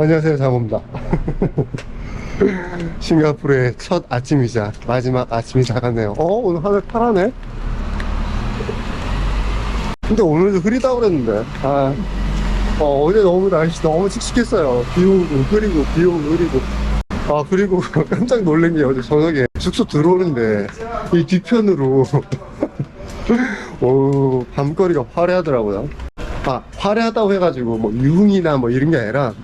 안녕하세요 장호입니다. 싱가포르의 첫 아침이자 마지막 아침이 다가네요. 어 오늘 하늘 파라네? 근데 오늘도 흐리다고 그랬는데. 아, 어, 어제 너무 날씨 너무 칙칙했어요. 비 오고 흐리고 비 오고 흐리고. 아 그리고 깜짝 놀란 게 어제 저녁에 숙소 들어오는데 이 뒤편으로 오 밤거리가 화려하더라고요. 아 화려하다고 해가지고 뭐 유흥이나 뭐 이런 게 아니라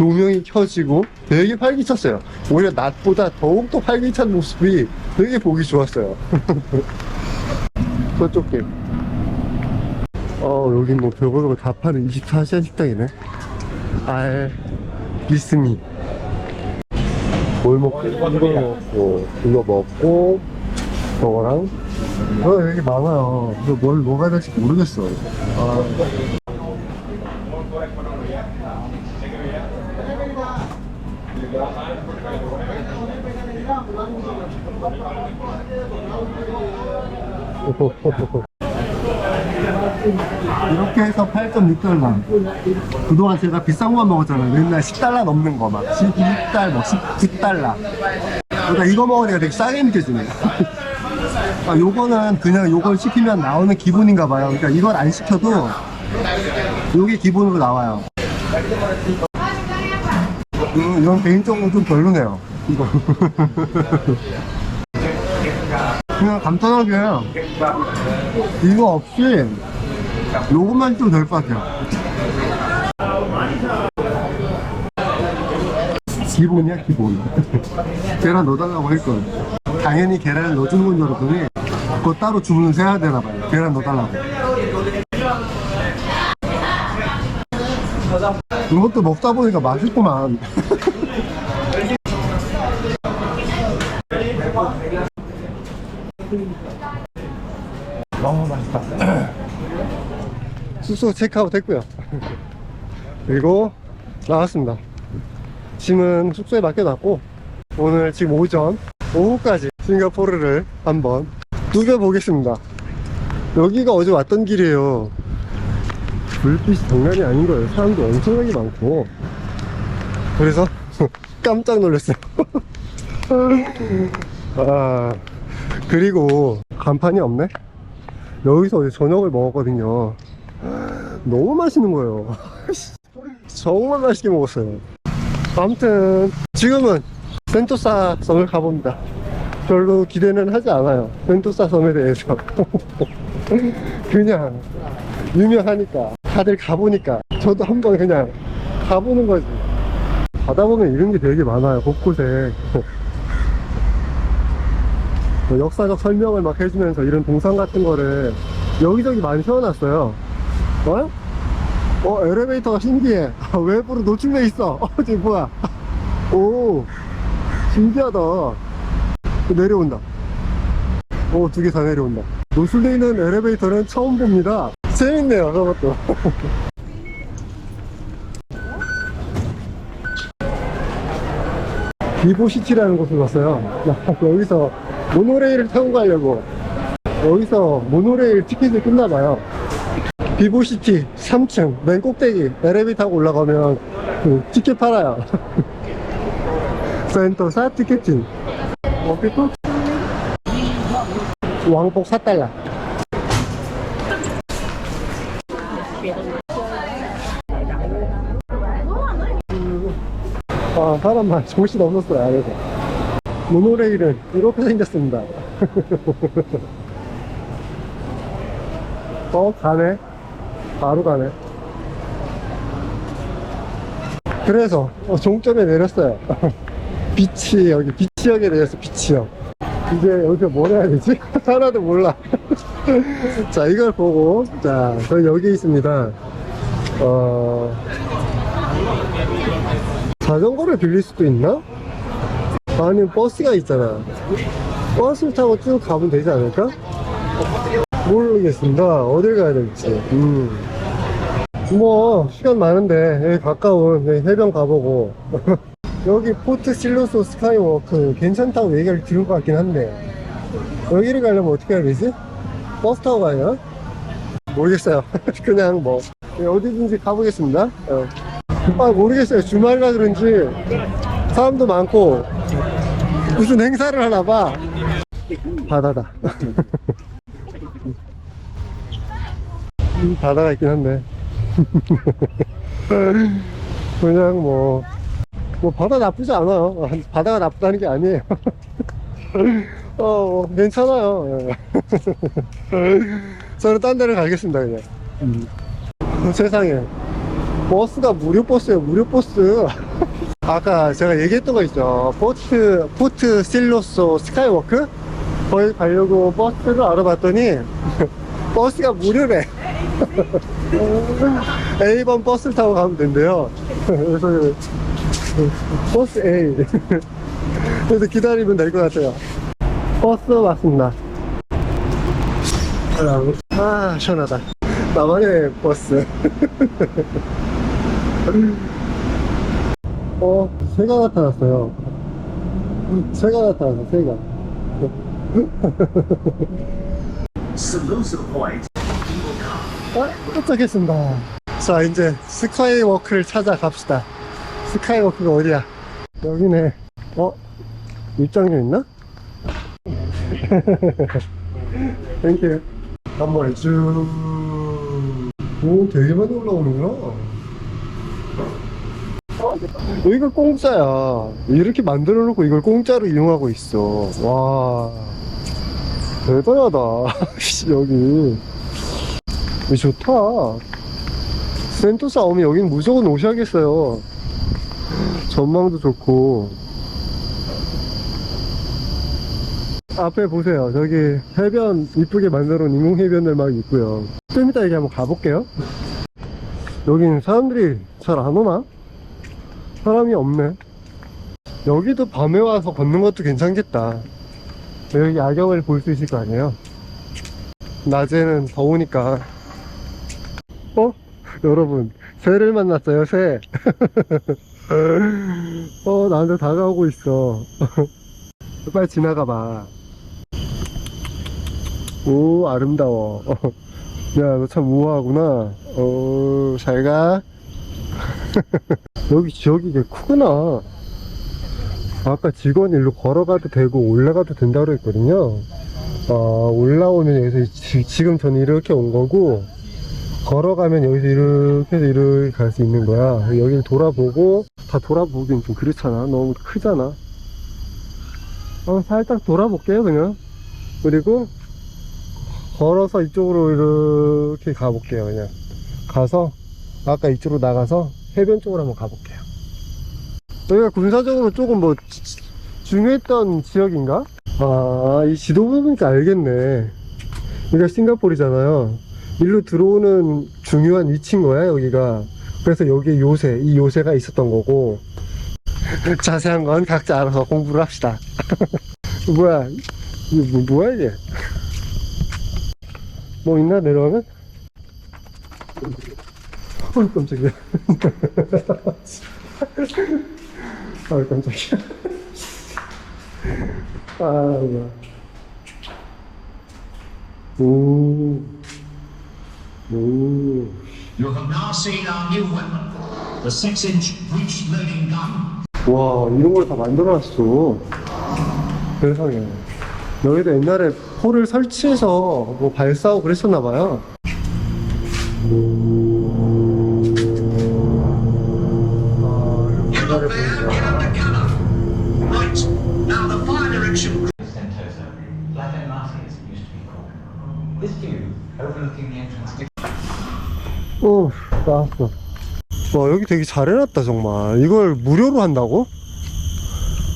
조명이 켜지고 되게 활기찼어요 오히려 낮보다 더욱더 활기찬 모습이 되게 보기 좋았어요 저쪽 길 어, 여기 뭐 별거 다 파는 24시간 식당이네. 알, 미스미. 뭘 먹고, 이거 먹고, 이거 먹고, 저거랑. 어, 여기 많아요. 이거 뭘 먹어야 될지 모르겠어. 아. 이렇게 해서 8.6달러. 그동안 제가 비싼 거 먹었잖아요. 맨날 10달러 넘는 거 막. 16달러, 뭐 19달러. 그러니까 이거 먹으니까 되게 싸게 느껴지네. 아, 요거는 그냥 요걸 시키면 나오는 기본인가 봐요. 그러니까 이걸 안 시켜도 요게 기본으로 나와요. 음, 이건 개인적으로 좀 별로네요. 이거. 그냥 간단하게 이거 없이 요것만 좀 될 것 같아요. 기본이야, 기본. 계란 넣어달라고 했거든. 당연히 계란을 넣어주는 건 줄 알았더니, 그거 따로 주문을 해야 되나봐요. 계란 넣어달라고. 이것도 먹다 보니까 맛있구만. 너무 맛있다. 숙소 체크아웃 했고요. 그리고 나왔습니다. 짐은 숙소에 맡겨놨고 오늘 지금 오전 오후까지 싱가포르를 한번 누벼보겠습니다. 여기가 어제 왔던 길이에요. 불빛이 장난이 아닌 거예요. 사람도 엄청나게 많고 그래서 깜짝 놀랐어요. 아 그리고 간판이 없네. 여기서 어제 저녁을 먹었거든요. 너무 맛있는 거예요. 정말 맛있게 먹었어요. 아무튼 지금은 센토사 섬을 가봅니다. 별로 기대는 하지 않아요. 센토사 섬에 대해서. 그냥 유명하니까 다들 가보니까 저도 한번 그냥 가보는 거지. 가다 보면 이런 게 되게 많아요. 곳곳에. 뭐 역사적 설명을 막 해주면서 이런 동상 같은 거를 여기저기 많이 세워놨어요. 어? 어, 엘리베이터가 신기해. 아, 외부로 노출돼 있어. 어, 저기 뭐야. 오, 신기하다. 내려온다. 오, 두 개 다 내려온다. 노출돼 있는 엘리베이터는 처음 봅니다. 재밌네요, 저것도. 비보시티라는 곳을 왔어요. 여기서 모노레일을 타고 가려고. 여기서 모노레일 티켓이 끝나봐요. 비보시티 3층 맨 꼭대기 엘리베이터 타고 올라가면 그 티켓 팔아요. 센터 사 티켓팅. 어피또 왕복 4달러. 아, 사람 많 정신 없었어요, 안에서. 모노레일은 이렇게 생겼습니다. 어, 가네. 바로 가네. 그래서, 어, 종점에 내렸어요. 비치, 여기 비치역에 내렸어, 비치역. 이제 여기서 뭘 해야 되지? 하나도 몰라. 자, 이걸 보고, 자, 저희 여기 있습니다. 어, 자전거를 빌릴 수도 있나? 아니면 버스가 있잖아. 버스를 타고 쭉 가면 되지 않을까? 모르겠습니다. 어딜 가야 될지. 음. 뭐, 시간 많은데, 여기 가까운 여기 해변 가보고. 여기 포트 실로소 스카이워크 괜찮다고 얘기를 들은 것 같긴 한데. 여기를 가려면 어떻게 해야 되지? 버스 타고 가야 모르겠어요. 그냥 뭐, 어디든지 가보겠습니다. 어. 아 모르겠어요. 주말이라 그런지 사람도 많고 무슨 행사를 하나 봐. 바다다. 음, 바다가 있긴 한데. 그냥 뭐, 뭐 바다 나쁘지 않아요. 바다가 나쁘다는 게 아니에요 어 괜찮아요. 예. 저는 딴 데를 가겠습니다 그냥. 음. 세상에. 버스가 무료 버스예요 무료 버스. 아까 제가 얘기했던 거 있죠. 포트 포트 실로소 스카이워크? 거기 가려고 버스를 알아봤더니 버스가 무료래. A번 버스를 타고 가면 된대요. 그래서 그 버스 A. 그래서 기다리면 될 것 같아요 버스 왔습니다. 아 시원하다. 나만의 버스. 어 새가 나타났어요. 새가 나타났어 새가. 아, 도착했습니다. 자 이제 스카이워크를 찾아갑시다. 스카이워크가 어디야? 여기네. 어? 입장료 있나? 땡큐 한번 쭉 오, 되게 많이 올라오는구나. 어, 여기가 공짜야. 이렇게 만들어 놓고 이걸 공짜로 이용하고 있어. 와. 대단하다. 씨, 여기. 여기 좋다. 센토사 오면 여긴 무조건 오셔야겠어요. 전망도 좋고. 앞에 보세요. 저기 해변 이쁘게 만들어 놓은 인공 해변들 막 있고요. 좀 이따 여기 한번 가볼게요. 여긴 사람들이 잘 안 오나? 사람이 없네. 여기도 밤에 와서 걷는 것도 괜찮겠다. 여기 야경을 볼 수 있을 거 아니에요? 낮에는 더우니까. 어? 여러분, 새를 만났어요, 새. 어, 나한테 다가오고 있어. 빨리 지나가 봐. 오, 아름다워. 야, 너 참 우아하구나. 어, 잘 가. 여기 지역이 게 크구나. 아까 직원 일로 걸어가도 되고 올라가도 된다고 그랬거든요. 아, 올라오면 여기서 지, 지금 저는 이렇게 온 거고, 걸어가면 여기서 이렇게 해서 이렇게 갈 수 있는 거야. 여기를 돌아보고, 다 돌아보기엔 좀 그렇잖아. 너무 크잖아. 어, 살짝 돌아볼게요, 그냥. 그리고, 걸어서 이쪽으로 이렇게 가볼게요, 그냥. 가서, 아까 이쪽으로 나가서 해변 쪽으로 한번 가볼게요. 여기가 군사적으로 조금 뭐, 중요했던 지역인가? 아, 이 지도 보니까 알겠네. 여기가 싱가포르잖아요. 일로 들어오는 중요한 위치인 거야, 여기가. 그래서 여기에 요새, 이 요새가 있었던 거고. 자세한 건 각자 알아서 공부를 합시다. 뭐야, 이게 뭐, 뭐야, 이게? 뭐 있나, 내려가면? 어이, 깜짝이야. 아, 깜짝이야. 아, 뭐야. 오. 오. You have now seen our new weapon, the six-inch breech loading gun. 와, 이런 걸 다 만들어놨어. 세상에. 여기도 옛날에 포를 설치해서 뭐 발사하고. 아, entrance to 어, 나왔어. 와, 여기 되게 잘 해놨다, 정말. 이걸 무료로 한다고?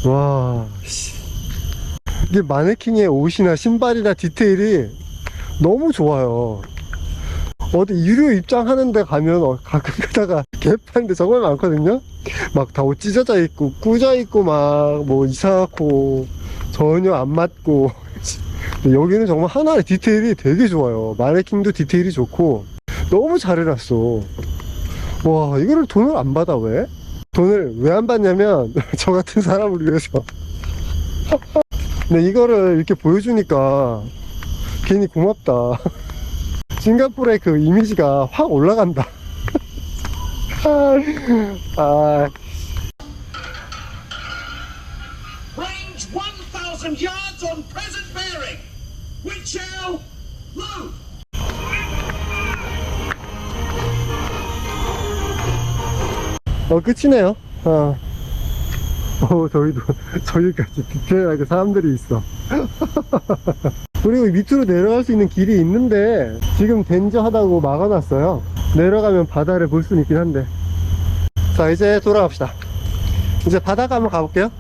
와, 씨. 이게 마네킹의 옷이나 신발이나 디테일이 너무 좋아요. 어디 유료 입장하는데 가면 어, 가끔 가다가 개판데 정말 많거든요? 막 다 옷 찢어져 있고, 꾸져 있고, 막 뭐 이상하고, 전혀 안 맞고. 여기는 정말 하나의 디테일이 되게 좋아요. 마네킹도 디테일이 좋고, 너무 잘 해놨어. 와, 이거를 돈을 안 받아, 왜? 돈을 왜 안 받냐면, 저 같은 사람을 위해서. 근데 이거를 이렇게 보여주니까 괜히 고맙다. 싱가포르의 그 이미지가 확 올라간다. 아, Range 1,000 yards on present bearing. We shall move. 어, 끝이네요. 어. 어, 저희도, 저기까지 디테일하게 사람들이 있어. 그리고 밑으로 내려갈 수 있는 길이 있는데, 지금 덴저하다고 막아놨어요. 내려가면 바다를 볼 수는 있긴 한데. 자, 이제 돌아갑시다. 이제 바다가 한번 가볼게요.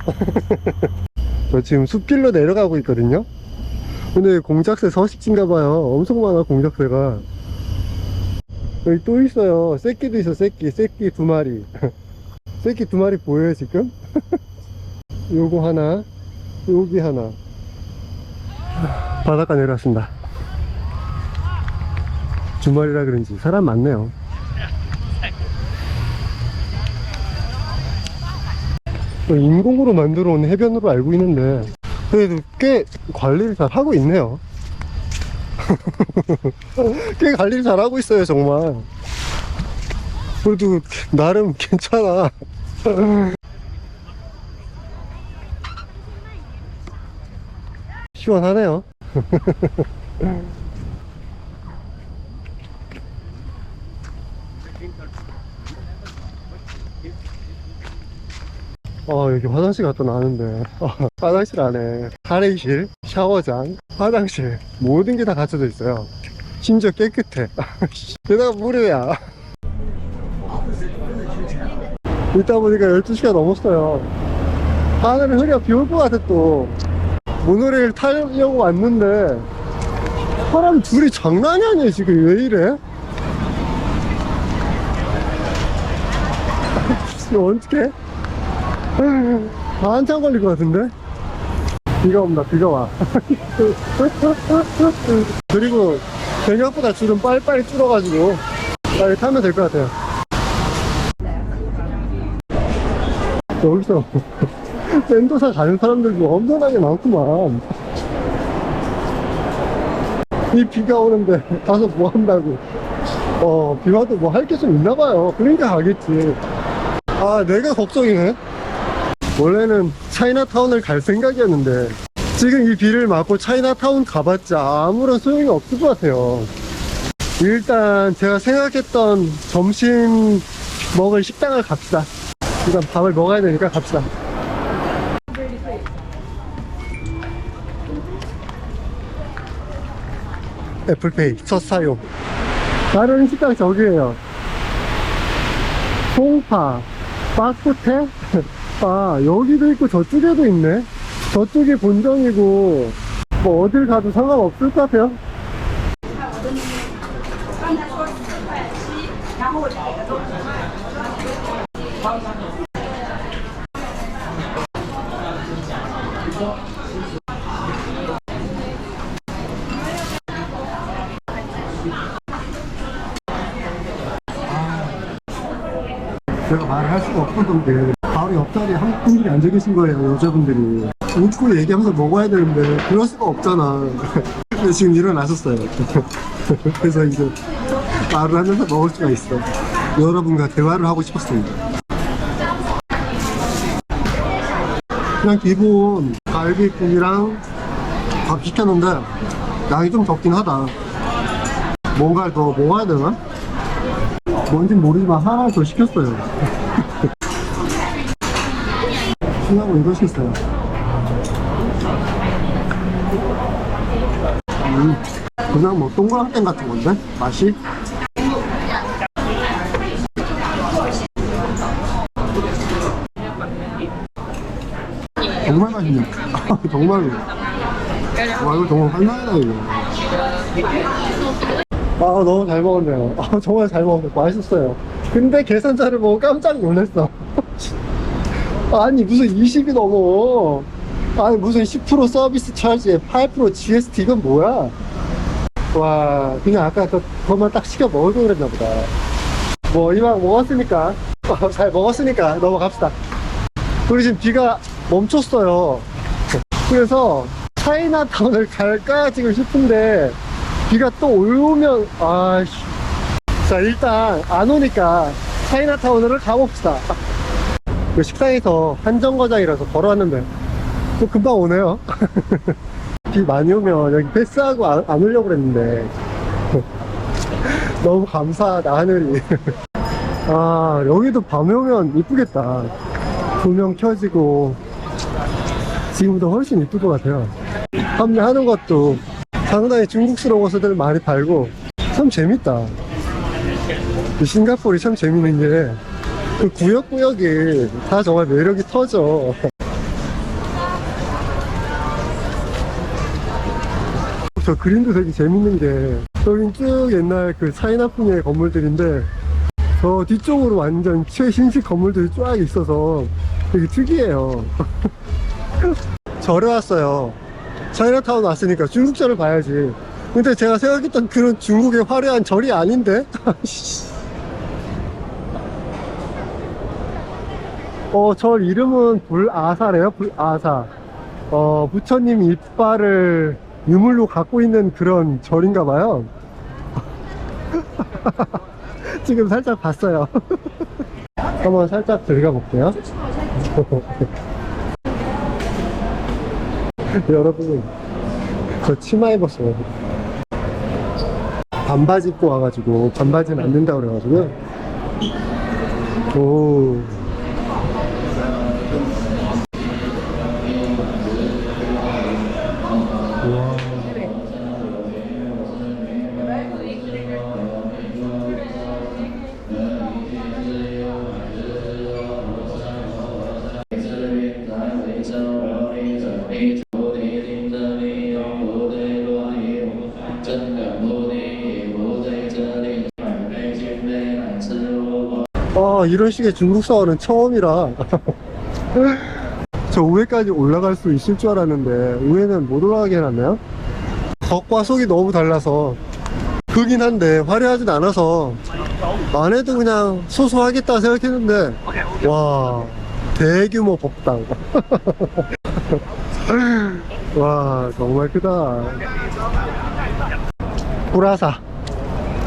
저 지금 숲길로 내려가고 있거든요. 근데 공작새 서식지인가봐요. 엄청 많아, 공작새가. 여기 또 있어요. 새끼도 있어, 새끼. 새끼 두 마리. 새끼 두 마리 보여요, 지금? 요거 하나, 여기 하나. 바닷가 내려왔습니다. 주말이라 그런지 사람 많네요. 또 인공으로 만들어 온 해변으로 알고 있는데, 그래도 꽤 관리를 잘 하고 있네요. 꽤 관리를 잘 하고 있어요, 정말. 그래도 나름 괜찮아. 시원하네요. 어, 여기 화장실 갔다 나왔는데, 어, 화장실 안에 탈의실, 샤워장, 화장실, 모든 게 다 갖춰져 있어요. 심지어 깨끗해. 게다가 무료야. 있다 보니까 12시가 넘었어요. 하늘은 흐려 비 올 것 같아 또. 모노레일 타려고 왔는데, 사람 둘이 장난이 아니야, 지금. 왜 이래? 이거 어떡해? 한참 걸릴 것 같은데? 비가 온다, 비가 와. 그리고 생각보다 줄은 빨리빨리 줄어가지고 빨리 타면 될 것 같아요. 여기서 샌도사 가는 사람들도 엄청나게 많구만. 이 비가 오는데 가서 뭐 한다고. 어, 비 와도 뭐 할 게 좀 있나 봐요. 그러니까 가겠지. 아, 내가 걱정이네. 원래는 차이나타운을 갈 생각이었는데 지금 이 비를 맞고 차이나타운 가봤자 아무런 소용이 없을 것 같아요. 일단 제가 생각했던 점심 먹을 식당을 갑시다. 일단 밥을 먹어야 되니까 갑시다. 애플페이 첫 사용. 다른 식당 저기에요. 송파, 빠꾸테? 아, 여기도 있고 저쪽에도 있네. 저쪽이 본점이고, 뭐 어딜 가도 상관없을 것 같아요. 제가 말을 할 수가 없었던 게 바로 옆자리에 한 분들이 앉아 계신 거예요 여자분들이. 웃고 얘기하면서 먹어야 되는데 그럴 수가 없잖아. 근데 지금 일어나셨어요. 그래서 이제 말을 하면서 먹을 수가 있어. 여러분과 대화를 하고 싶었습니다. 그냥 기본 갈비국이랑 밥 시켰는데 양이 좀 적긴 하다. 뭔가를 더 먹어야 되나? 뭔진 모르지만 하나 더 시켰어요. 신하고 이거 시켰어요. 음, 그냥 뭐 동그랑땡 같은 건데? 맛이? 정말 맛있네. 정말로. 와, 이거 정말 할만하다, 이거. 아 너무 잘 먹었네요. 아 정말 잘 먹었어요 맛있었어요. 근데 계산자를 보고 깜짝 놀랐어. 아니 무슨 20이 넘어. 아니 무슨 10% 서비스 차지에 8% GST 이건 뭐야? 와 그냥 아까 그, 그것만 딱 시켜 먹을 걸 그랬나 보다. 뭐 이왕 먹었으니까. 어, 잘 먹었으니까 넘어갑시다. 우리 지금 비가 멈췄어요. 그래서 차이나타운을 갈까 지금 싶은데 비가 또 오면 아씨 자 일단 안 오니까 차이나타운으로 가봅시다. 그 식당에서 한정거장이라서 걸어왔는데 또 금방 오네요. 비 많이 오면 여기 패스하고 안, 안 오려고 그랬는데 너무 감사하다 하늘이. 아 여기도 밤에 오면 이쁘겠다. 조명 켜지고 지금보다 훨씬 이쁠 것 같아요. 판매하는 것도 상당히 중국스러운 옷들 많이 팔고 참 재밌다. 이 싱가포르이 참 재밌는 게 그 구역구역이 다 정말 매력이 터져. 저 그림도 되게 재밌는 게 여긴 쭉 옛날 그 차이나풍의 건물들인데 저 뒤쪽으로 완전 최신식 건물들이 쫙 있어서 되게 특이해요. 절에 왔어요. 차이나타운 왔으니까 중국절을 봐야지. 근데 제가 생각했던 그런 중국의 화려한 절이 아닌데? 어, 절 이름은 불아사래요, 불아사. 어, 부처님 이빨을 유물로 갖고 있는 그런 절인가 봐요. 지금 살짝 봤어요. 한번 살짝 들어가 볼게요. 여러분, 저 치마 입었어요. 반바지 입고 와가지고, 반바지는 안 된다고 그래가지고요. 오. 이런 식의 중국 사원은 처음이라. 저 우회까지 올라갈 수 있을 줄 알았는데, 우회는 못 올라가게 해놨나요? 겉과 속이 너무 달라서. 크긴 한데, 화려하진 않아서, 안 해도 그냥 소소하겠다 생각했는데, 와, 대규모 법당. 와, 정말 크다. 보라사.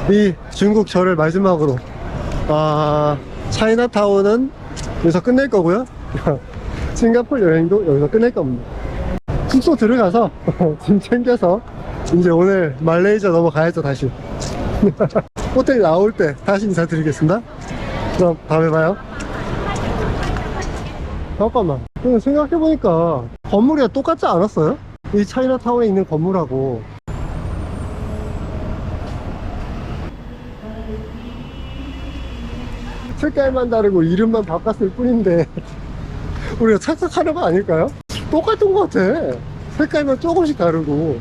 이 중국 절을 마지막으로 아, 차이나타운은 여기서 끝낼 거고요. 싱가포르 여행도 여기서 끝낼 겁니다. 숙소 들어가서 짐 챙겨서 이제 오늘 말레이시아 넘어가야죠, 다시. 호텔 나올 때 다시 인사드리겠습니다. 그럼 다음에 봐요. 잠깐만. 생각해보니까 건물이 똑같지 않았어요? 이 차이나타운에 있는 건물하고 색깔만 다르고 이름만 바꿨을 뿐인데 우리가 착각하는 거 아닐까요? 똑같은 것 같아 색깔만 조금씩 다르고